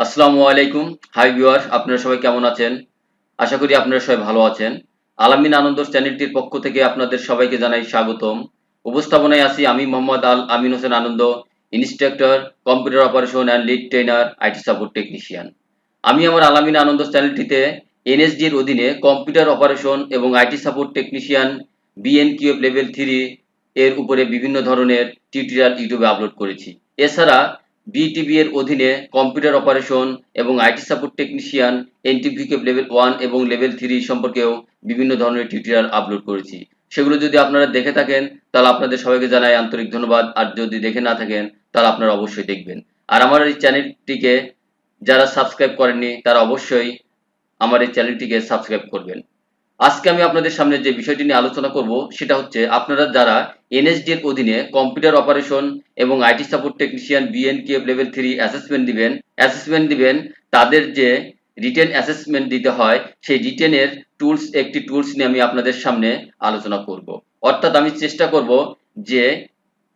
আসসালামু আলাইকুম। High viewer আপনারা সবাই কেমন আছেন? আশা করি আপনারা সবাই ভালো আছেন। আলামিন আনন্দ চ্যানেলটির পক্ষ থেকে আপনাদের সবাইকে জানাই স্বাগতম। উপস্থাপনায় আছি আমি Mohammad Al Amin Hossain Anand, instructor, computer operation and lead trainer, IT support technician. আমি আমার আলামিন আনন্দ চ্যানেলটিতে এনএসডি এর অধীনে কম্পিউটার অপারেশন এবং IT support technician BNQF level three এর উপরে বিভিন্ন ধরনের টিউটোরিয়াল ইউটিউবে আপলোড করেছি। এছাড়া বিটিবি এর অধীনে কম্পিউটার অপারেশন এবং IT support technician NTVQF level one এবং লেভেল থ্রি সম্পর্কেও বিভিন্ন ধরনের টিউটোরিয়াল আপলোড করেছি। সেগুলো যদি আপনারা দেখে থাকেন, তাহলে আপনাদের সবাইকে জানাই আন্তরিক ধন্যবাদ। আর যদি দেখে না থাকেন, তাহলে আপনারা অবশ্যই দেখবেন। আর আমার এই চ্যানেলটিকে যারা সাবস্ক্রাইব করেননি, তারা অবশ্যই আমার এই চ্যানেলটিকে সাবস্ক্রাইব করবেন। আজকে আমি আপনাদের সামনে যে বিষয়টি নিয়ে আলোচনা করব, সেটা হচ্ছে আপনারা যারা এনএসডি এর অধীনে কম্পিউটার অপারেশন এবং IT support technician BNQF level three assessment দিবেন অ্যাসেসমেন্ট দিবেন, তাদের যে রিটেন অ্যাসেসমেন্ট দিতে হয়, সেই রিটেনের টুলস একটি টুলস নিয়ে আমি আপনাদের সামনে আলোচনা করব। অর্থাৎ আমি চেষ্টা করব যে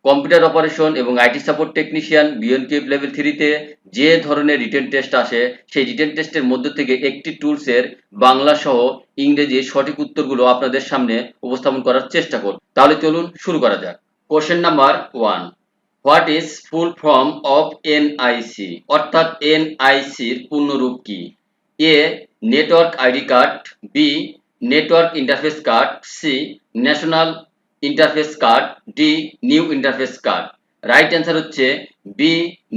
কম্পিউটার অপারেশন এবং IT support technician BNQF level থ্রিতে যে ধরনের রিটেন টেস্ট আসে, সেই রিটেন টেস্টের মধ্য থেকে একটি টুলসের বাংলা সহ ইংরেজি সঠিক উত্তরগুলো আপনাদের সামনে উপস্থাপন করার চেষ্টা করব। তাহলে চলুন শুরু করা যাক। Question number one what is full form of NIC অর্থাৎ এনআইসির পূর্ণরূপ কি? A network ID card B network interface card C national interface card D new interface card right answer হচ্ছে B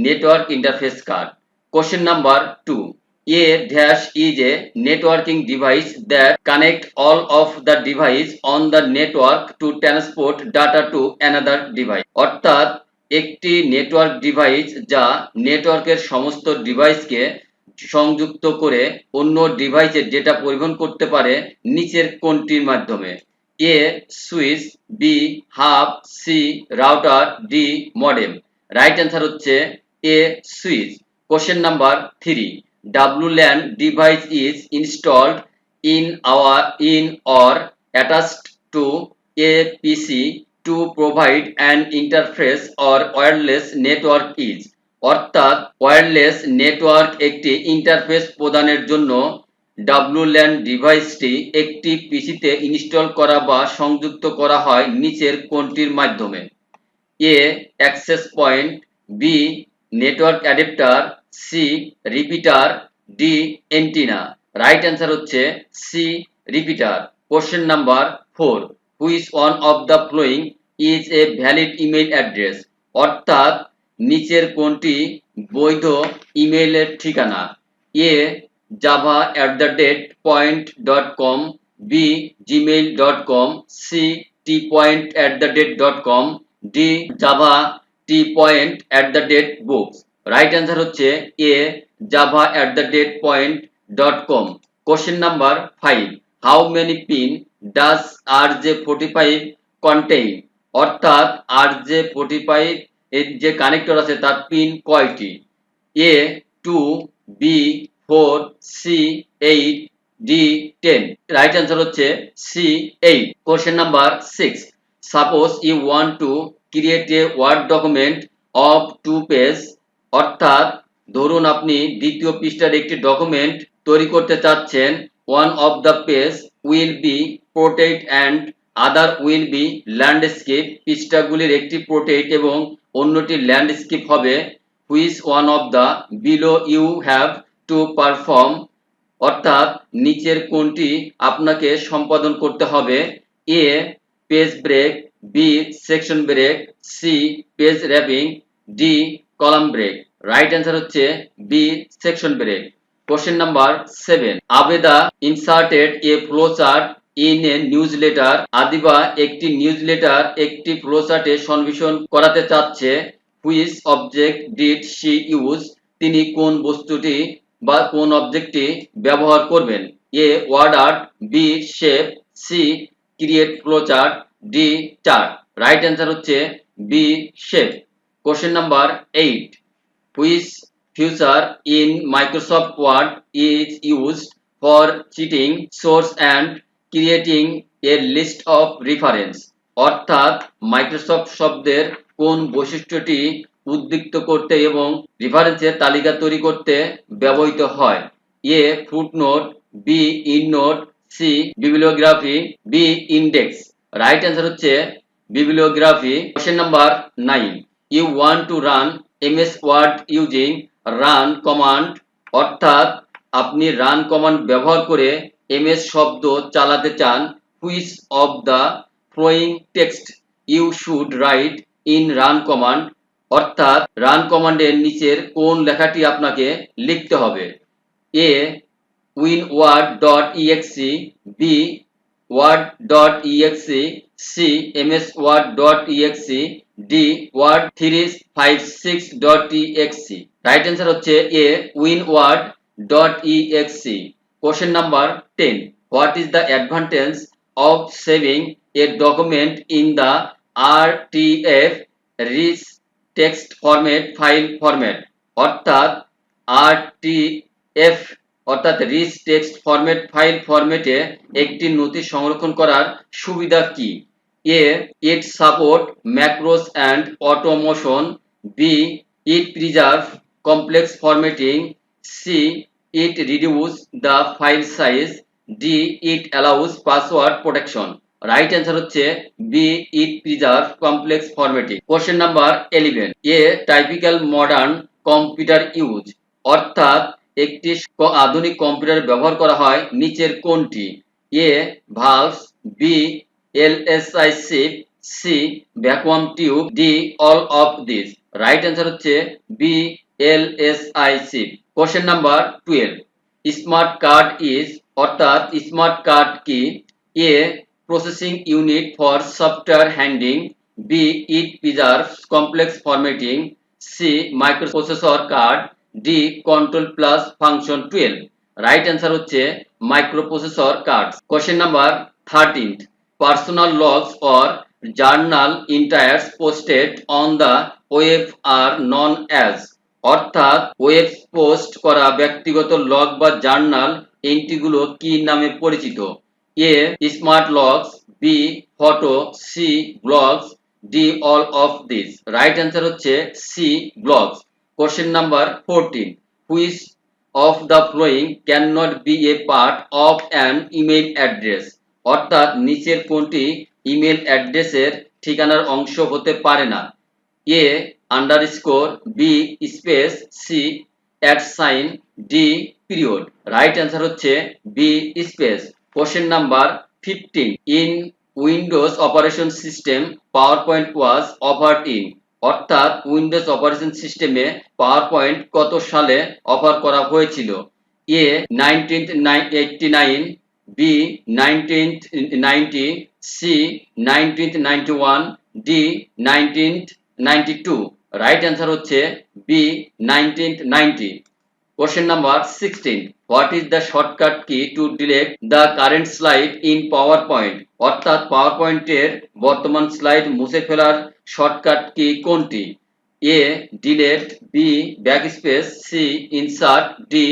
network interface card question number two A dash is a networking device that connect all of the device on the network to transport data to another device. অর্থাৎ একটি network device যা নেটওয়ার্কের সমস্ত ডিভাইসকে সংযুক্ত করে অন্য ডিভাইসের ডেটা পরিবহন করতে পারে নিচের কোনটির মাধ্যমে। A switch B hub C router D modem right answer হচ্ছে A switch question number three WLAN device is installed in our in or attached to a PC to provide an interface or wireless network is অর্থাৎ wireless network একটি interface প্রদানের জন্য WLAN ডিভাইসটি একটি পিসিতে install করা বা সংযুক্ত করা হয় নিচের কোনটির মাধ্যমে। A access point, B network adapter, C repeater, D antenna right answer হচ্ছে C repeater. Question number four, which one of the following is a valid email address? অর্থাৎ নিচের কোনটি বৈধ ইমেইলের ঠিকানা। A com B Gmail dot com C T point at the date dot com D Java T point at the date books right answer হচ্ছে A Java at the date point dot come question number five how many pin does R J forty five contain অর্থাৎ R J forty five এর যে connector আছে তার pin কয়টি? A two B four C eight D ten right answer হচ্ছে C eight question number six suppose you want to create a word document of two page অর্থাৎ, ধরুন আপনি দ্বিতীয় পৃষ্ঠার একটি ডকুমেন্ট তৈরি করতে চাচ্ছেন। One of the page will be protect and other will be landscape পৃষ্ঠাগুলির একটি প্রোটেক্ট এবং অন্যটি ল্যান্ডস্কেপ হবে। Which one of the below you have to perform অর্থাৎ নিচের কোনটি আপনাকে সম্পাদন করতে হবে? A page break B section break C page wrapping D column break right answer হচ্ছে B section break question number seven Abeda inserted a flow chart in a newsletter Adiba একটি newsletter একটি flow চার্টে সন্নিবেশন করাতে চাচ্ছে। Which object did she use তিনি কোন বস্তুটি বা কোন অবজেক্টটি ব্যবহার করবেন। A WordArt B shape C create flow chart D chart right answer হচ্ছে B shape question number eight which feature in Microsoft Word is used for citing source and creating a list of reference? অর্থাৎ Microsoft শব্দের কোন বৈশিষ্ট্যটি উদ্দীপ্ত করতে এবং রেফারেন্সের তালিকা তৈরি করতে ব্যবহৃত হয়। A footnote B endnote C bibliography B index right answer হচ্ছে bibliography question number nine you want to run MS Word using run command অর্থাৎ আপনি রান কমান্ড ব্যবহার করে এমএস শব্দ চালাতে চান which of the following text you should write in run command অর্থাৎ run কমান্ডের নিচের কোন লেখাটি আপনাকে লিখতে হবে? A WinWord dot EXE B Word dot EXE C M S Word dot EXE D Word three five six dot EXE right answer হচ্ছে A WinWord dot EXE question number ten what is the advantage of saving a document in the R T F rich text format file format অর্থাৎ R T F অর্থাৎ rich text format file ফরম্যাটে একটি নথি সংরক্ষণ করার সুবিধা কি? A it support macros and automation B it preserve complex formatting C it reduce the file size D it allows password protection right answer হচ্ছে B it preserve complex formatting question number eleven A typical modern computer use অর্থাৎ একটি আধুনিক computer ব্যবহার করা হয় নিচের কোনটি? A valves B LSI chip C C vacuum tube D all of this right answer হচ্ছে B L S I C question number twelve smart card is অর্থাৎ স্মার্ট কার্ড কি? A processing unit for software handling B it preserves complex formatting C microprocessor card D control plus function twelve right answer হচ্ছে microprocessor card question number thirteen personal logs or journal entries posted on the web are known as অর্থাৎ web post করা ব্যক্তিগত log বা journal এন্ট্রিগুলো কি নামে পরিচিত? A smart logs B photo C blogs D all of this right answer হচ্ছে blogs question number fourteen which of the following can not be a part of an email address অর্থাৎ নিচের কোনটি email অ্যাড্রেসের ঠিকানার অংশ হতে পারে না? A underscore B space C at sign D period right answer হচ্ছে B space question number fifteen in Windows operation system PowerPoint was offered in অর্থাৎ উইন্ডোজ অপারেশন সিস্টেমে পাওয়ার পয়েন্ট কত সালে অফার করা হয়েছিল? A nineteen eighty nine B nineteen ninety C nineteen ninety one D nineteen ninety two right answer হচ্ছে B nineteen ninety number sixteen what is the shortcut key to delete the current slide in PowerPoint অর্থাৎ পাওয়ার পয়েন্টের বর্তমান slide মুছে ফেলার shortcut key কোনটি? A delete B backspace C insert D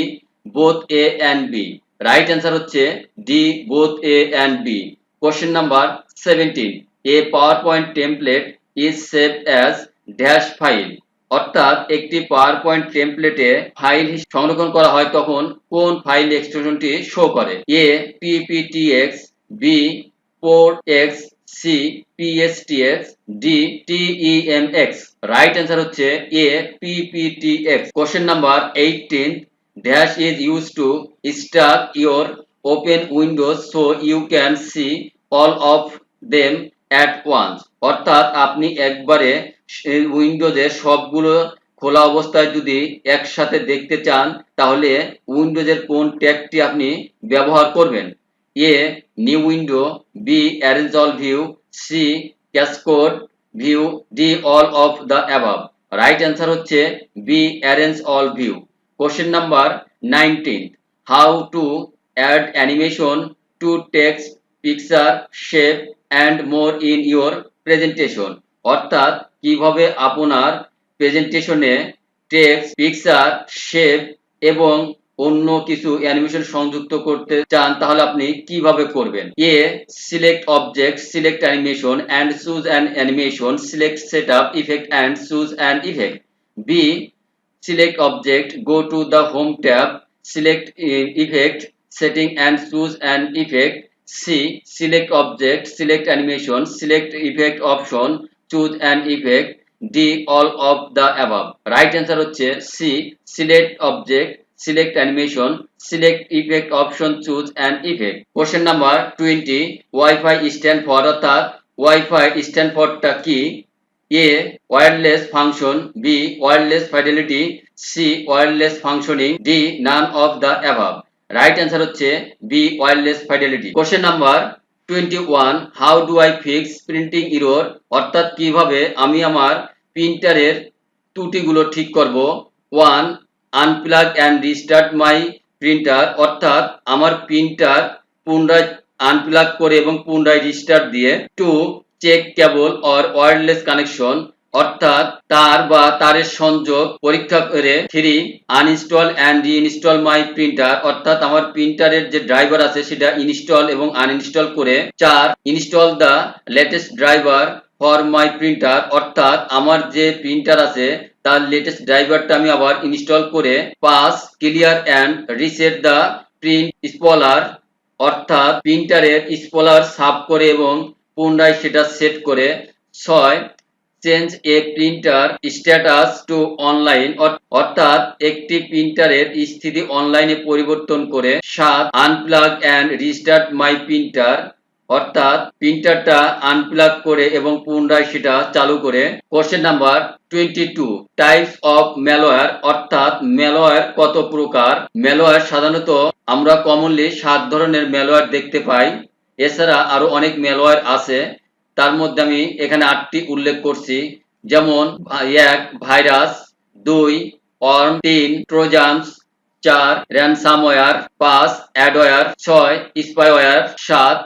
both A and B right answer হচ্ছে D both A and B question number seventeen a PowerPoint template is save as dash file অর্থাৎ একটি PowerPoint টেমপ্লেটে file সংরক্ষণ করা হয় তখন কোন file এক্সটেনশনটি শো করে? A PPTX B port X C PSTX D TEMX right answer হচ্ছে A PPTX question number eighteen dash is use to start your open windows so you can see all of them at once অর্থাৎ আপনি একবারে উইন্ডোজের সবগুলো খোলা অবস্থায় যদি একসাথে দেখতে চান, তাহলে উইন্ডোজের কোন ট্যাগটি আপনি ব্যবহার করবেন? A, new window, B arrange all view, C cascade view, D, all of the above. Right answer হচ্ছে B, arrange all view. Question number nineteen, how to add animation to text, picture, shape, and more in your presentation. অর্থাৎ কীভাবে আপনার প্রেজেন্টেশনে text, picture, shape এবং অন্য কিছু animation সংযুক্ত করতে চান, তাহলে আপনি কীভাবে করবেন? A select object select animation and choose an animation select set up effect and choose an effect B object, go to the home tab, select e- effect, setting, and choose an effect. C, select object, select animation, select effect option choose and effect D all of the above right answer হচ্ছে C select object select animation select effect option choose and effect question number twenty wifi stand for অর্থাৎ wifi stand ফরটা কি A wireless function B wireless fidelity C wireless functioning D none of the above right answer হচ্ছে B wireless fidelity question number twenty one how do I fix printing error অর্থাৎ কীভাবে আমি আমার প্রিন্টারের ত্রুটিগুলো ঠিক করব? One unplug and restart my printer অর্থাৎ আমার প্রিন্টার পুনরায় আনপ্লাগ করে এবং পুনরায় রিস্টার্ট দিয়ে। Two check cable or wireless connection অর্থাৎ তার বা তারের সংযোগ পরীক্ষা করে three uninstall and reinstall my printer অর্থাৎ আমার প্রিন্টারের যে ড্রাইভার আছে সেটা ইনস্টল এবং আনইনস্টল করে, চার install the latest driver for my printer অর্থাৎ আমার যে প্রিন্টার আছে তার লেটেস্ট ড্রাইভারটা আমি আবার ইনস্টল করে পাঁচ clear and reset the print spooler অর্থাৎ প্রিন্টারের স্পলার সাফ করে এবং পুনরায় সেটা সেট করে, ছয় change a printer status to online অর্থাৎ একটি প্রিন্টারের স্থিতি অনলাইনে পরিবর্তন করে সাত unplug and restart my printer অর্থাৎ প্রিন্টারটা আনপ্লাগ করে এবং পুনরায় সেটা চালু করে। Question number twenty two types of malware অর্থাৎ ম্যালওয়্যার কত প্রকার? ম্যালওয়্যার সাধারণত আমরা কমনলি সাত ধরনের ম্যালওয়্যার দেখতে পাই। এছাড়া আরও অনেক ম্যালওয়্যার আছে। তার মধ্যে আমি এখানে আটটি উল্লেখ করছি। যেমন এক, ভাইরাস, দুই, অর্ম, তিন, ট্রোজান্স, চার, র্যানসামওয়্যার, পাঁচ, অ্যাডওয়্যার, ছয়, স্পাইওয়্যার, সাত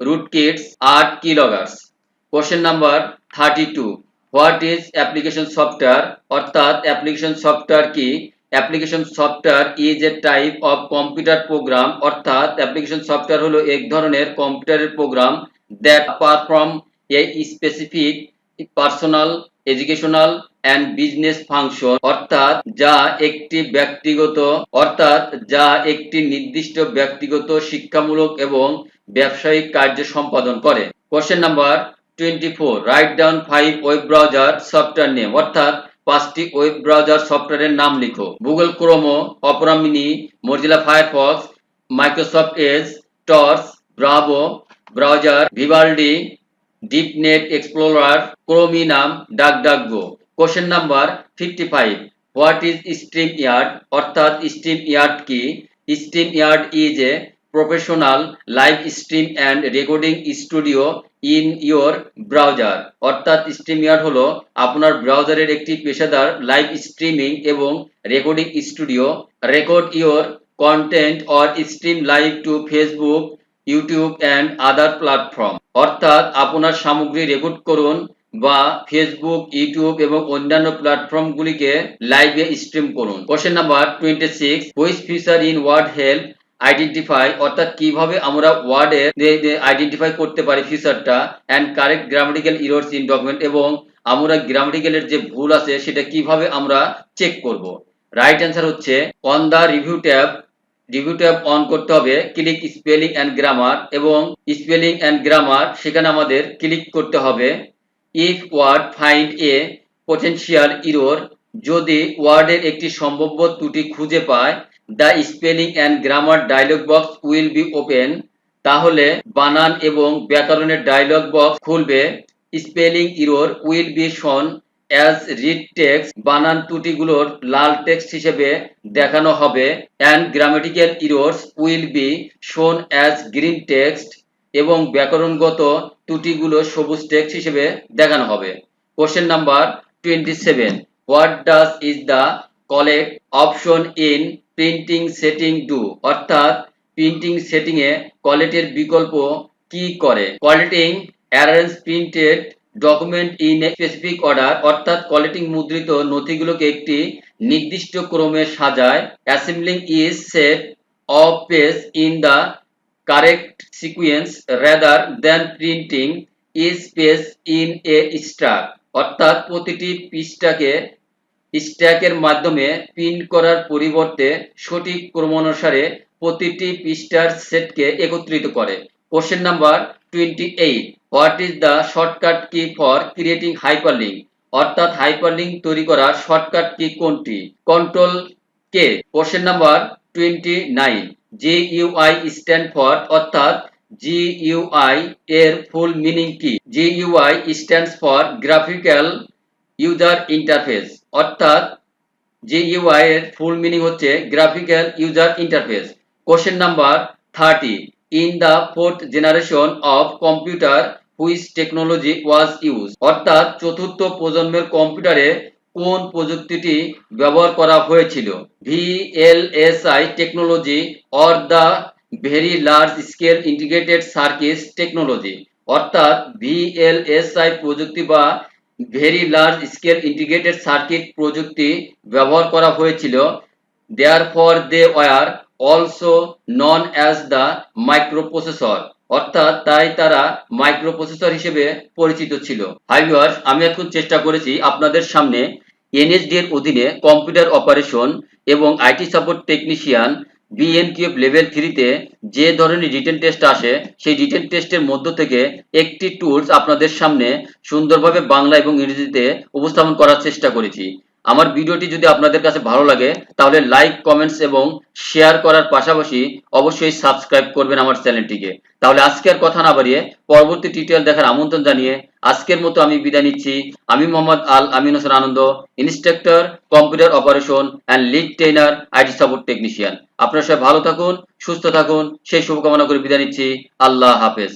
রুটকিটস আট, keyloggers. Question number thirty two, what is application software? অর্থাৎ অ্যাপ্লিকেশন সফটওয়্যার কি? Application software is a type of computer program অর্থাৎ অ্যাপ্লিকেশন সফটওয়্যার হলো এক ধরনের কম্পিউটারের program that perform specific personal educational and business function অর্থাৎ যা একটি ব্যক্তিগত, অর্থাৎ যা একটি নির্দিষ্ট ব্যক্তিগত শিক্ষামূলক এবং ব্যবসায়িক কার্য সম্পাদন করে। Question number twenty four write down five web browser software name অর্থাৎ পাঁচটি ওয়েব ব্রাউজার সফটওয়্যারের নাম লিখো। Google Chrome Opera Mini Mozilla Firefox Microsoft Edge Torch Brave browser Vivaldi Deepnet Explorer Chromium DuckDuckGo question number fifty five what is StreamYard অর্থাৎ StreamYard কি? StreamYard is a professional live stream and recording studio in your browser অর্থাৎ StreamYard হলো আপনার ব্রাউজারের একটি পেশাদার live streaming এবং recording studio record your content or stream live to Facebook YouTube and other platform অর্থাৎ আপনার সামগ্রী রেকর্ড করুন বা ফেসবুক ইউটিউব এবং অন্যান্য প্ল্যাটফর্মগুলিকে লাইভে স্ট্রিম করুন। Question number twenty six which feature in Word help identify অর্থাৎ কীভাবে আমরা ওয়ার্ডে আইডেন্টিফাই করতে পারি ফিচারটা and correct grammatical errors in document এবং আমরা গ্রামাটিক্যালের যে ভুল আছে সেটা কীভাবে আমরা চেক করব? রাইট অ্যান্সার হচ্ছে on the review tab review tab on করতে হবে ক্লিক স্পেলিং অ্যান্ড গ্রামার এবং স্পেলিং অ্যান্ড গ্রামার সেখানে আমাদের ক্লিক করতে হবে। If Word find a potential error যদি ওয়ার্ডের একটি সম্ভাব্য ত্রুটি খুঁজে পায় the spelling and grammar dialog box will be open তাহলে বানান এবং ব্যাকরণের ডায়লগ বক্স খুলবে। Spelling error will be shown as red text বানান ত্রুটিগুলোর লাল টেক্সট হিসেবে দেখানো হবে and grammatical errors will be shown as green text এবং ব্যাকরণগত ত্রুটিগুলো সবুজ টেক্সট হিসেবে দেখানো হবে। Question number twenty seven what does is the collate option in printing setting do অর্থাৎ প্রিন্টিং সেটিং এ কোয়ালিটির বিকল্প কি করে? Collating arrange printed document in specific order অর্থাৎ কোয়ালিটিং মুদ্রিত নথিগুলোকে একটি নির্দিষ্ট ক্রমে সাজায়। Assembling is set of page in the correct sequence rather than printing is page in a star অর্থাৎ প্রতিটি পৃষ্ঠাকে স্ট্যাকের মাধ্যমে প্রিন্ট করার পরিবর্তে সঠিক ক্রমানুসারে প্রতিটি পৃষ্ঠার সেটকে একত্রিত করে। Question number twenty eight what is the shortcut key for creating hyperlink অর্থাৎ হাইপারলিঙ্ক তৈরি করার শর্টকাট কি কোনটি? Control K question number twenty nine G UI stand for অর্থাৎ জি জিইউআই এর ফুল মিনিং কি? G GUI stands for graphical user interface অর্থাৎ G GUI এর full meaning হচ্ছে graphical user interface question number thirty in the fourth generation of computer which technology was use অর্থাৎ চতুর্থ প্রজন্মের কম্পিউটারে কোন প্রযুক্তিটি ব্যবহার করা হয়েছিল? VLSI technology or the very large scale integrated circuit technology অর্থাৎ ভিএলএসআই প্রযুক্তি বা very large scale integrated circuit প্রযুক্তি ব্যবহার করা হয়েছিল। Therefore they were also known as the microprocessor অর্থাৎ তাই তারা মাইক্রোপ্রসেসর হিসেবে পরিচিত ছিল। হাই ভিউয়ার্স আমি এখন চেষ্টা করেছি আপনাদের সামনে এনএসডি এর অধীনে কম্পিউটার অপারেশন এবং IT support technician BNQF level থ্রিতে যে ধরনের রিটেন টেস্ট আসে, সেই রিটেন টেস্টের মধ্য থেকে একটি টুলস আপনাদের সামনে সুন্দরভাবে বাংলা এবং ইংরেজিতে উপস্থাপন করার চেষ্টা করেছি। আমার ভিডিওটি যদি আপনাদের কাছে ভালো লাগে, তাহলে লাইক কমেন্টস এবং শেয়ার করার পাশাপাশি অবশ্যই সাবস্ক্রাইব করবেন আমার চ্যানেলটিকে। তাহলে আজকে আর কথা না বাড়িয়ে পরবর্তী টিউটোরিয়াল দেখার আমন্ত্রণ জানিয়ে আজকের মতো আমি বিদায় নিচ্ছি। আমি মোহাম্মদ আল আমিন হোসেন আনন্দ instructor computer operation and lead trainer IT support technician আপনারা সবাই ভালো থাকুন, সুস্থ থাকুন, সেই শুভকামনা করে বিদায় নিচ্ছি। আল্লাহ হাফেজ।